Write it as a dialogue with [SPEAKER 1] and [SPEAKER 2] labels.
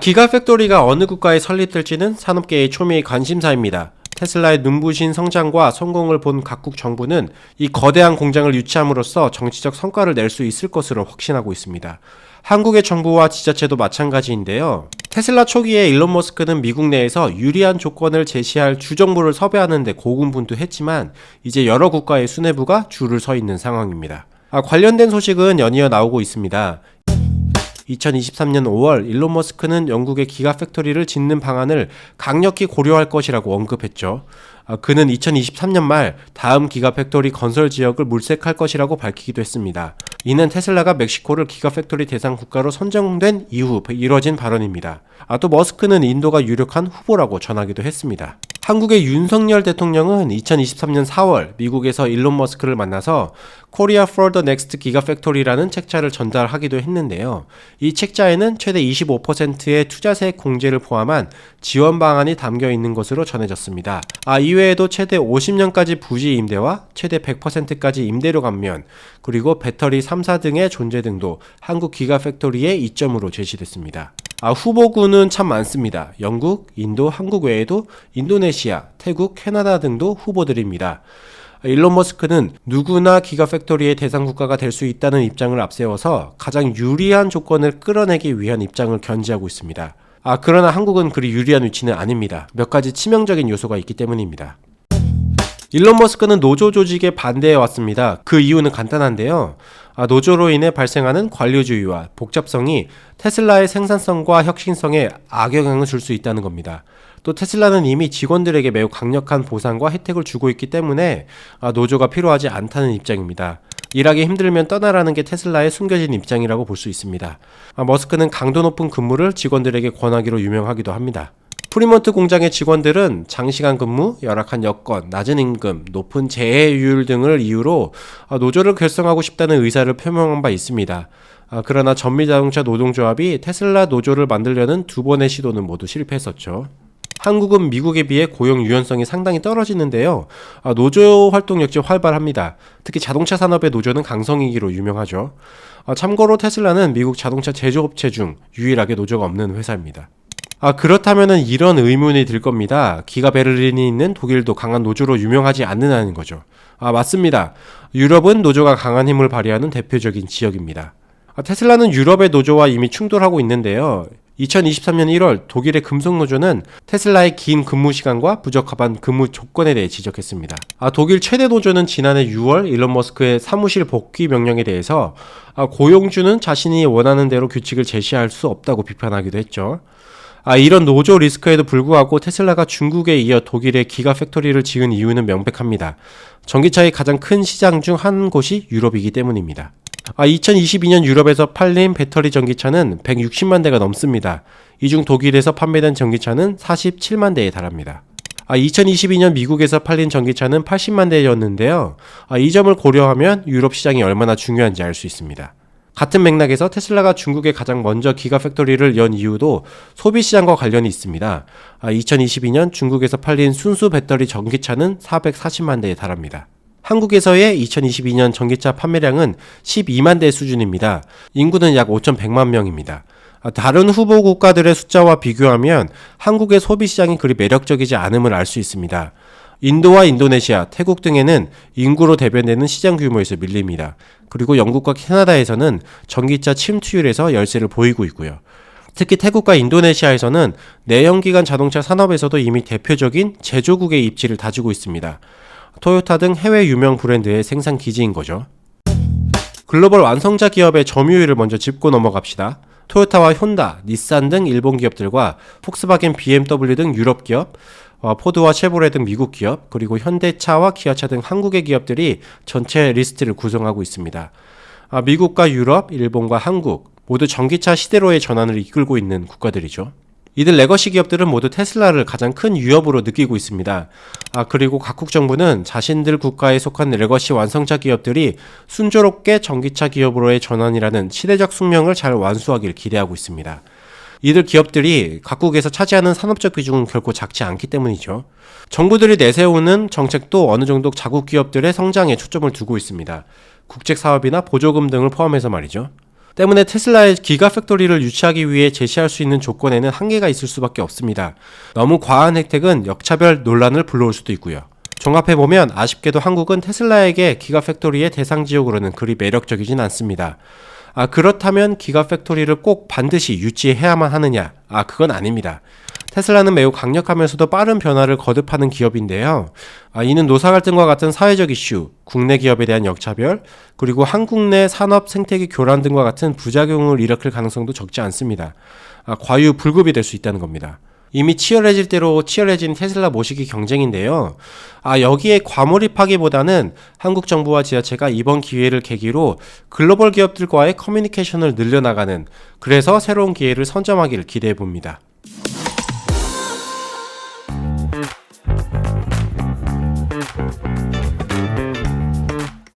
[SPEAKER 1] 기가팩토리가 어느 국가에 설립될지는 산업계의 초미의 관심사입니다. 테슬라의 눈부신 성장과 성공을 본 각국 정부는 이 거대한 공장을 유치함으로써 정치적 성과를 낼 수 있을 것으로 확신하고 있습니다. 한국의 정부와 지자체도 마찬가지인데요. 테슬라 초기에 일론 머스크는 미국 내에서 유리한 조건을 제시할 주정부를 섭외하는데 고군분투했지만 이제 여러 국가의 수뇌부가 줄을 서 있는 상황입니다. 아, 관련된 소식은 연이어 나오고 있습니다. 2023년 5월 일론 머스크는 영국의 기가 팩토리를 짓는 방안을 강력히 고려할 것이라고 언급했죠. 아, 그는 2023년 말 다음 기가 팩토리 건설 지역을 물색할 것이라고 밝히기도 했습니다. 이는 테슬라가 멕시코를 기가 팩토리 대상 국가로 선정된 이후 이뤄진 발언입니다. 아, 또 머스크는 인도가 유력한 후보라고 전하기도 했습니다. 한국의 윤석열 대통령은 2023년 4월 미국에서 일론 머스크를 만나서 Korea for the Next Gigafactory라는 책자를 전달하기도 했는데요. 이 책자에는 최대 25%의 투자세 공제를 포함한 지원 방안이 담겨 있는 것으로 전해졌습니다. 아, 이외에도 최대 50년까지 부지 임대와 최대 100%까지 임대료 감면, 그리고 배터리 3사 등의 존재 등도 한국 기가팩토리의 이점으로 제시됐습니다. 아, 후보군은 참 많습니다. 영국, 인도, 한국 외에도 인도네시아, 태국, 캐나다 등도 후보들입니다. 일론 머스크는 누구나 기가 팩토리의 대상 국가가 될 수 있다는 입장을 앞세워서 가장 유리한 조건을 끌어내기 위한 입장을 견지하고 있습니다. 아, 그러나 한국은 그리 유리한 위치는 아닙니다. 몇 가지 치명적인 요소가 있기 때문입니다. 일론 머스크는 노조 조직에 반대해 왔습니다. 그 이유는 간단한데요. 아, 노조로 인해 발생하는 관료주의와 복잡성이 테슬라의 생산성과 혁신성에 악영향을 줄 수 있다는 겁니다. 또 테슬라는 이미 직원들에게 매우 강력한 보상과 혜택을 주고 있기 때문에 아, 노조가 필요하지 않다는 입장입니다. 일하기 힘들면 떠나라는 게 테슬라의 숨겨진 입장이라고 볼 수 있습니다. 아, 머스크는 강도 높은 근무를 직원들에게 권하기로 유명하기도 합니다. 프리먼트 공장의 직원들은 장시간 근무, 열악한 여건, 낮은 임금, 높은 재해율 등을 이유로 아, 노조를 결성하고 싶다는 의사를 표명한 바 있습니다. 아, 그러나 전미자동차 노동조합이 테슬라 노조를 만들려는 두 번의 시도는 모두 실패했었죠. 한국은 미국에 비해 고용 유연성이 상당히 떨어지는데요. 아, 노조 활동 역시 활발합니다. 특히 자동차 산업의 노조는 강성이기로 유명하죠. 참고로 테슬라는 미국 자동차 제조업체 중 유일하게 노조가 없는 회사입니다. 아, 그렇다면은 이런 의문이 들 겁니다. 기가 베를린이 있는 독일도 강한 노조로 유명하지 않느냐는 거죠. 아, 맞습니다. 유럽은 노조가 강한 힘을 발휘하는 대표적인 지역입니다. 아, 테슬라는 유럽의 노조와 이미 충돌하고 있는데요. 2023년 1월 독일의 금속노조는 테슬라의 긴 근무 시간과 부적합한 근무 조건에 대해 지적했습니다. 아, 독일 최대 노조는 지난해 6월 일론 머스크의 사무실 복귀 명령에 대해서 아, 고용주는 자신이 원하는 대로 규칙을 제시할 수 없다고 비판하기도 했죠. 아, 이런 노조 리스크에도 불구하고 테슬라가 중국에 이어 독일의 기가 팩토리를 지은 이유는 명백합니다. 전기차의 가장 큰 시장 중 한 곳이 유럽이기 때문입니다. 아, 2022년 유럽에서 팔린 배터리 전기차는 160만 대가 넘습니다. 이 중 독일에서 판매된 전기차는 47만 대에 달합니다. 아, 2022년 미국에서 팔린 전기차는 80만 대였는데요. 아, 이 점을 고려하면 유럽 시장이 얼마나 중요한지 알 수 있습니다. 같은 맥락에서 테슬라가 중국에 가장 먼저 기가 팩토리를 연 이유도 소비 시장과 관련이 있습니다. 2022년 아, 중국에서 팔린 순수 배터리 전기차는 440만 대에 달합니다. 한국에서의 2022년 전기차 판매량은 12만 대 수준입니다. 인구는 약 5,100만 명입니다. 아, 다른 후보 국가들의 숫자와 비교하면 한국의 소비 시장이 그리 매력적이지 않음을 알 수 있습니다. 인도와 인도네시아, 태국 등에는 인구로 대변되는 시장 규모에서 밀립니다. 그리고 영국과 캐나다에서는 전기차 침투율에서 열세를 보이고 있고요. 특히 태국과 인도네시아에서는 내연기관 자동차 산업에서도 이미 대표적인 제조국의 입지를 다지고 있습니다. 토요타 등 해외 유명 브랜드의 생산 기지인 거죠. 글로벌 완성자 기업의 점유율을 먼저 짚고 넘어갑시다. 토요타와 혼다, 닛산 등 일본 기업들과 폭스바겐, BMW 등 유럽 기업, 어, 포드와 쉐보레 등 미국 기업, 그리고 현대차와 기아차 등 한국의 기업들이 전체 리스트를 구성하고 있습니다. 아, 미국과 유럽, 일본과 한국 모두 전기차 시대로의 전환을 이끌고 있는 국가들이죠. 이들 레거시 기업들은 모두 테슬라를 가장 큰 위협으로 느끼고 있습니다. 아, 그리고 각국 정부는 자신들 국가에 속한 레거시 완성차 기업들이 순조롭게 전기차 기업으로의 전환이라는 시대적 숙명을 잘 완수하길 기대하고 있습니다. 이들 기업들이 각국에서 차지하는 산업적 비중은 결코 작지 않기 때문이죠. 정부들이 내세우는 정책도 어느 정도 자국 기업들의 성장에 초점을 두고 있습니다. 국책 사업이나 보조금 등을 포함해서 말이죠. 때문에 테슬라의 기가 팩토리를 유치하기 위해 제시할 수 있는 조건에는 한계가 있을 수밖에 없습니다. 너무 과한 혜택은 역차별 논란을 불러올 수도 있고요. 종합해보면 아쉽게도 한국은 테슬라에게 기가 팩토리의 대상 지역으로는 그리 매력적이진 않습니다. 아, 그렇다면 기가 팩토리를 꼭 반드시 유치해야만 하느냐? 아, 그건 아닙니다. 테슬라는 매우 강력하면서도 빠른 변화를 거듭하는 기업인데요. 아, 이는 노사 갈등과 같은 사회적 이슈, 국내 기업에 대한 역차별, 그리고 한국 내 산업 생태계 교란 등과 같은 부작용을 일으킬 가능성도 적지 않습니다. 아, 과유 불급이 될 수 있다는 겁니다. 이미 치열해질 대로 치열해진 테슬라 모시기 경쟁인데요. 아, 여기에 과몰입하기보다는 한국 정부와 지자체가 이번 기회를 계기로 글로벌 기업들과의 커뮤니케이션을 늘려나가는 그래서 새로운 기회를 선점하기를 기대해 봅니다.